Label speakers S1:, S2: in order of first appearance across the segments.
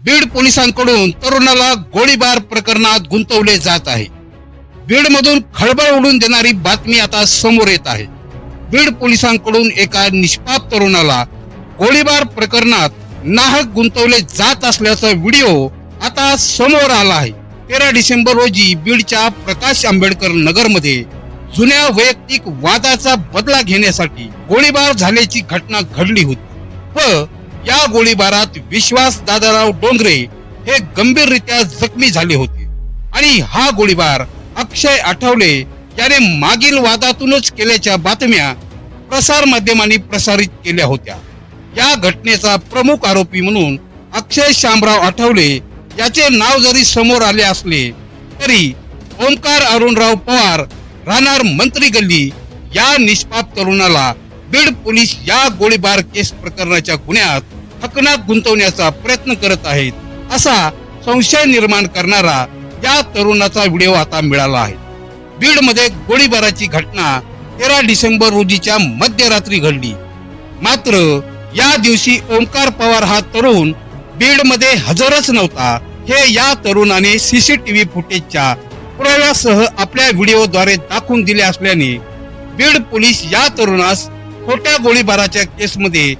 S1: बीड पोलिसांकडून तरुणाला गोळीबार प्रकरणात गुंतवले जात आहे. बीड मधून खळबळ उडून देणारी बातमी आता समोर येत आहे. बीड पोलिसांकडून एका निष्पाप तरुणाला गोळीबार प्रकरणात नाहक गुंतवले जात असल्याचा व्हिडिओ आता समोर आला आहे. तेरा डिसेंबर रोजी बीडच्या प्रकाश आंबेडकर नगरमध्ये जुन्या वैयक्तिक वादाचा बदला घेण्यासाठी गोळीबार झाल्याची घटना घडली होती. व या गोळीबारात विश्वास दादाराव डोंगरे हे गंभीररित्या जखमी झाले होते. आणि हा गोळीबार अक्षय आठवले याने मागील वादातूनच केल्याच्या बातम्या प्रसार माध्यमांनी प्रसारित केल्या होत्या. या घटनेचा प्रमुख आरोपी म्हणून अक्षय शामराव आठवले याचे नाव जरी समोर आले असले तरी ओंकार अरुणराव पवार राहणार मंत्री गल्ली या निष्पाप तरुणाला बीड पोलीस या गोळीबार केस प्रकरणाच्या गुन्ह्यात हकनात गुंतवण्याचा प्रयत्न करत आहेत असा संशय निर्माण करणारा या तरुणाचा व्हिडिओ आता मिळाला आहे. बीडमध्ये गोळीबाराची घटना तेरा डिसेंबर रोजीच्या मध्यरात्री घडली. मात्र या दिवशी ओंकार पवार हा तरुण बीडमध्ये हजरच नव्हता हे या तरुणाने सीसीटीव्ही फुटेजच्या पुराव्यासह आपल्या व्हिडिओद्वारे दाखवून दिले असल्याने बीड पोलीस या तरुणास खोट्या गोळीबाराच्या केसमध्ये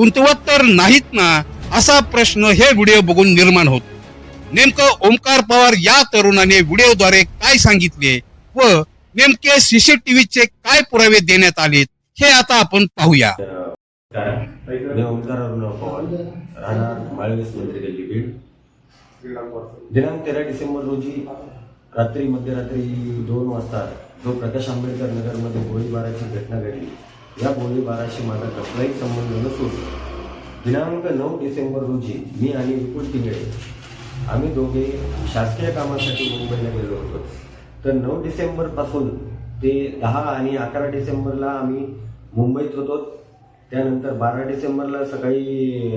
S1: गुंतवत नाहीत ना असा प्रश्न हे व्हिडिओ बघून निर्माण होतो. नेमकं ओंकार पवार या तरुणाने व्हिडिओद्वारे काय सांगितले व नेमके सीसीटीव्हीचे काय पुरावे देण्यात आले हे आता आपण पाहूया.
S2: मी ओंकार अरुणराव पवार राहणार माळवेस मंत्री गल्ली बीड. दिनांक तेरा डिसेंबर रोजी रात्री मध्यरात्री दोन वाजता जो प्रकाश आंबेडकर नगरमध्ये गोळीबाराची घटना घडली. या गोळीबाराशी माझा कसलाही संबंध नसून दिनांक नऊ डिसेंबर रोजी मी आणि विपुल तिंगळे आम्ही दोघे शासकीय कामासाठी मुंबईला गेलो होतो. तर नऊ डिसेंबरपासून ते दहा आणि अकरा डिसेंबरला आम्ही मुंबईत होतो. त्यानंतर बारा डिसेंबरला सकाळी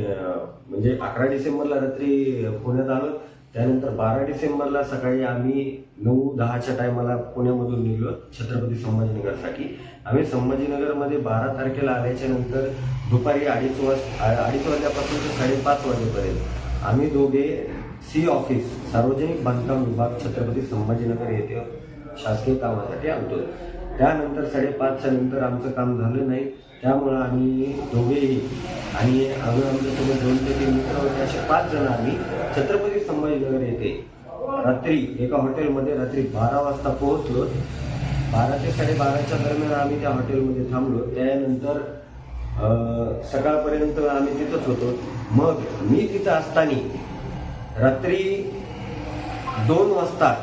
S2: म्हणजे अकरा डिसेंबरला रात्री पुण्यात आलो. त्यानंतर बारा डिसेंबरला सकाळी आम्ही नऊ दहाच्या टायमाला पुण्यामधून निघलो छत्रपती संभाजीनगरसाठी. आम्ही संभाजीनगरमध्ये बारा तारखेला आल्याच्यानंतर दुपारी अडीच वाज आ- अडीच वाजल्यापासून ते साडेपाच वाजेपर्यंत आम्ही दोघे सी ऑफिस सार्वजनिक बांधकाम विभाग छत्रपती संभाजीनगर येथे शासकीय कामासाठी आणतो त्यानंतर साडेपाचच्या नंतर आमचं काम झालं नाही. त्यामुळं आम्ही दोघेही आणि अजून आमच्यासोबत दोन ते तीन मित्र होते. असे पाच जण आम्ही छत्रपती संभाजीनगर येथे रात्री एका हॉटेलमध्ये रात्री बारा वाजता पोहोचलो. बारा ते साडेबाराच्या दरम्यान आम्ही त्या हॉटेलमध्ये थांबलो. त्यानंतर सकाळपर्यंत आम्ही तिथंच होतो. मग मी तिथं असताना रात्री दोन वाजता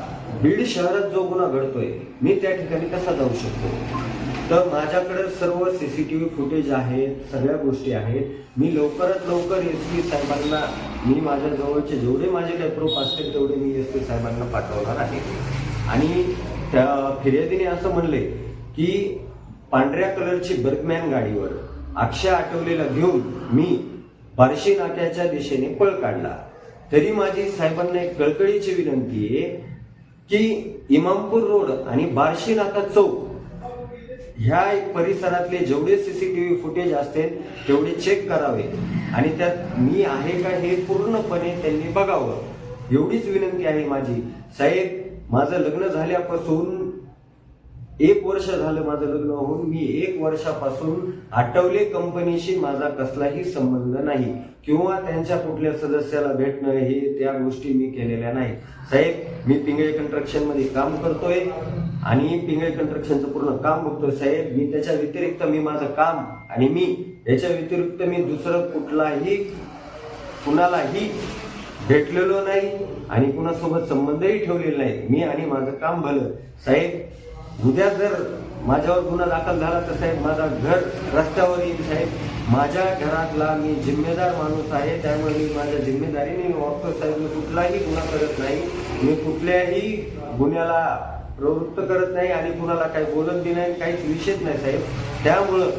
S2: बीड शहरात जो गुन्हा घडतोय मी त्या ठिकाणी कसा जाऊ शकतो? तर माझ्याकडे सर्व C C T V footage आहेत सगळ्या गोष्टी आहेत. मी लवकरात लवकर एस पी साहेबांना मी माझ्या जवळचे जेवढे माझे काही प्रूफ असतील तेवढे मी एस पी साहेबांना पाठवणार आहे. आणि त्या फिर्यादीने असं म्हणले की पांढऱ्या कलरची बर्गमॅन गाडीवर अक्षय आठवलेला घेऊन मी बार्शी नाक्याच्या दिशेने पळ काढला. तरी माझी साहेबांना एक कळकळीची विनंती आहे की इमामपूर रोड आणि बार्शी नाका चौक ह्या एक परिसरातले जेवढे सीसीटीव्ही फुटेज असतील तेवढे चेक करावे. आणि त्यात मी आहे का हे पूर्णपणे त्यांनी बघावं. एवढीच विनंती आहे माझी. साहेब माझं लग्न झाल्यापासून एक वर्ष झालं माझं लग्न होऊन मी एक वर्षापासून आठवले कंपनीशी माझा कसलाही संबंध नाही. किंवा त्यांच्या कुठल्या सदस्याला भेटणं हे त्या गोष्टी मी केलेल्या नाही साहेब मी पिंगळे कंस्ट्रक्शनमध्ये काम करतोय आणि पिंगळे कंस्ट्रक्शनचं पूर्ण काम बघतोय. साहेब मी त्याच्या व्यतिरिक्त मी माझं काम आणि मी याच्या व्यतिरिक्त मी दुसरं कुठलाही कुणालाही भेटलेलो नाही आणि कुणासोबत संबंधही ठेवलेला नाही मी आणि माझं काम भलं. साहेब उद्या जर माझ्यावर गुन्हा दाखल झाला तर साहेब माझा घर रस्त्यावर येईल साहेब. माझ्या घरातला मी जिम्मेदार माणूस आहे त्यामुळे मी माझ्या जिम्मेदारीने मी वागतो साहेब. मी कुठलाही गुन्हा करत नाही. मी कुठल्याही गुन्ह्याला प्रवृत्त करत नाही आणि कुणाला काही बोलत बी नाही काहीच विषयच नाही साहेब. त्यामुळं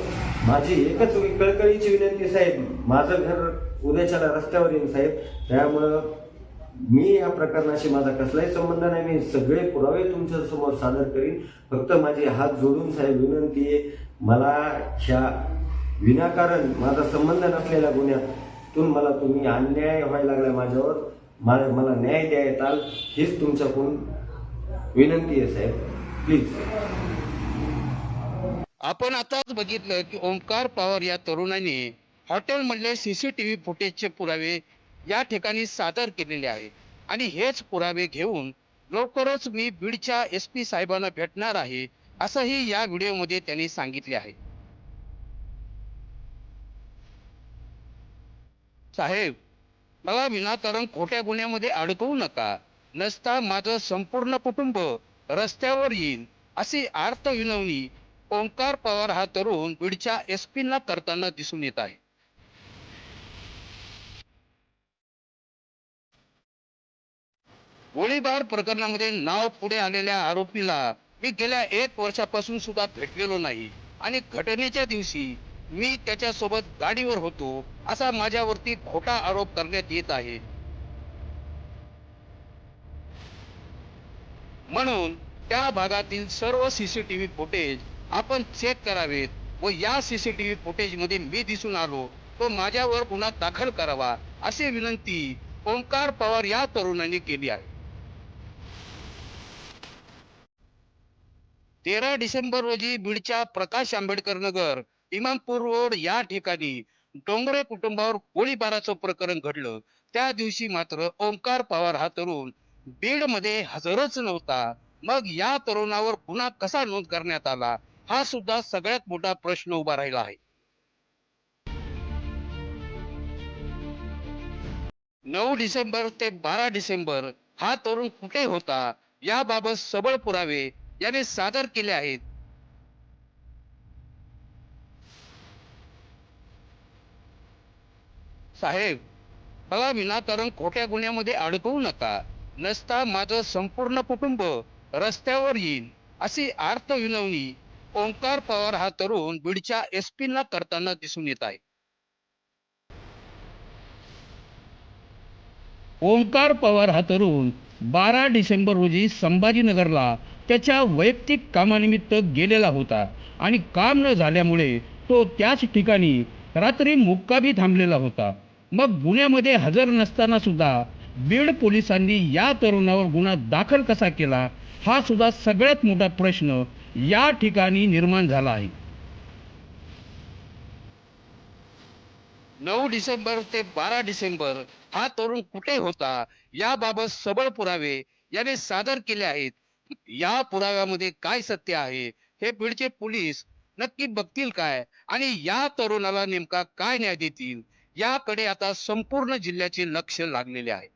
S2: माझी एकच कळकळीची विनंती साहेब माझं घर उद्याच्याला रस्त्यावर येईल साहेब. त्यामुळं मी या प्रकरणाशी माझा कसलाही संबंध नाही मी सगळे पुरावे तुमच्यासमोर सादर करीन. फक्त माझे हात जोडून साहेब विनंती आहे मला ह्या विनाकारण माझा संबंध नसलेल्या गुन्ह्यातून मला तुम्ही अन्याय व्हायला लागला माझ्यावर. मला मला न्याय द्या येताल हीच तुमच्याकडून विनंती आहे साहेब. प्लीज
S1: आपण आताच बघितलं की ओंकार पवार या तरुणाने हॉटेलमधले सीसीटीव्ही फुटेजचे पुरावे या ठिकाणी सादर केलेले आहे. आणि हेच पुरावे घेऊन लवकरच मी बीडच्या एस पी साहेबांना भेटणार आहे असंही या व्हिडिओमध्ये त्यांनी सांगितले आहे. साहेब मला विनाकारण खोट्या गुन्ह्यामध्ये अडकवू नका. नसता माझं संपूर्ण कुटुंब रस्त्यावर येईल अशी आर्त विनवणी ओंकार पवार हा तरुण बीडच्या एस ला करताना दिसून येत आहे. गोळीबार प्रकरणामध्ये नाव पुढे आलेल्या आरोपीला मी गेल्या एक वर्षापासून सुद्धा भेटलेलो नाही. आणि घटनेच्या दिवशी मी त्याच्यासोबत गाडीवर होतो असा माझ्यावरती खोटा आरोप करण्यात येत आहे. म्हणून त्या भागातील सर्व सीसीटीव्ही फुटेज आपण चेक करावेत व या सीसीटीव्ही फुटेजमध्ये मी दिसून आलो. तो माझ्यावर गुन्हा दाखल करावा अशी विनंती ओंकार पवार या तरुणांनी केली आहे. तेरा डिसेंबर रोजी बीडच्या प्रकाश आंबेडकर नगर इमामपूर रोड या ठिकाणी डोंगरे कुटुंबावर गोळीबाराचं प्रकरण घडलं. त्या दिवशी मात्र ओंकार पवार हा तरुण बीडमध्ये हजरच नव्हता. मग या तरुणावर गुन्हा कसा नोंद करण्यात आला? हा सुद्धा सगळ्यात मोठा प्रश्न उभा राहिला आहे. नऊ डिसेंबर ते बारा डिसेंबर हा तरुण कुठे होता? याबाबत सबळ पुरावे याने सादर केले आहेत. साहेब मला विनाकारण खोट्या गुन्ह्यामध्ये अडकवू नका. नसता माझं संपूर्ण कुटुंब रस्त्यावर येईल अशी आर्त विनवणी ओंकार पवार हा तरुण बीडच्या एस ला करताना दिसून येत आहे. ओंकार पवार हा तरुण बारा डिसेंबर रोजी संभाजीनगरला त्याच्या वैयक्तिक कामानिमित्त गेलेला होता आणि काम न झाल्यामुळे तो त्याच ठिकाणी रात्री मुक्कामी थांबलेला होता. मग गुन्ह्यामध्ये हजर नसताना सुद्धा बीड पोलिसांनी या तरुणावर गुन्हा दाखल कसा केला हा सुद्धा सगळ्यात मोठा प्रश्न या ठिकाणी निर्माण झाला आहे. नऊ डिसेंबर ते बारा डिसेंबर हा तरुण कुठे होता याबाबत सबळ पुरावे याने सादर केले आहेत. या पुराव्यामध्ये काय सत्य आहे? हे बीडचे पोलीस नक्की बघतील काय? आणि या तरुणाला नेमका काय न्याय देतील? याकडे आता संपूर्ण जिल्ह्याचे लक्ष लागलेले आहे.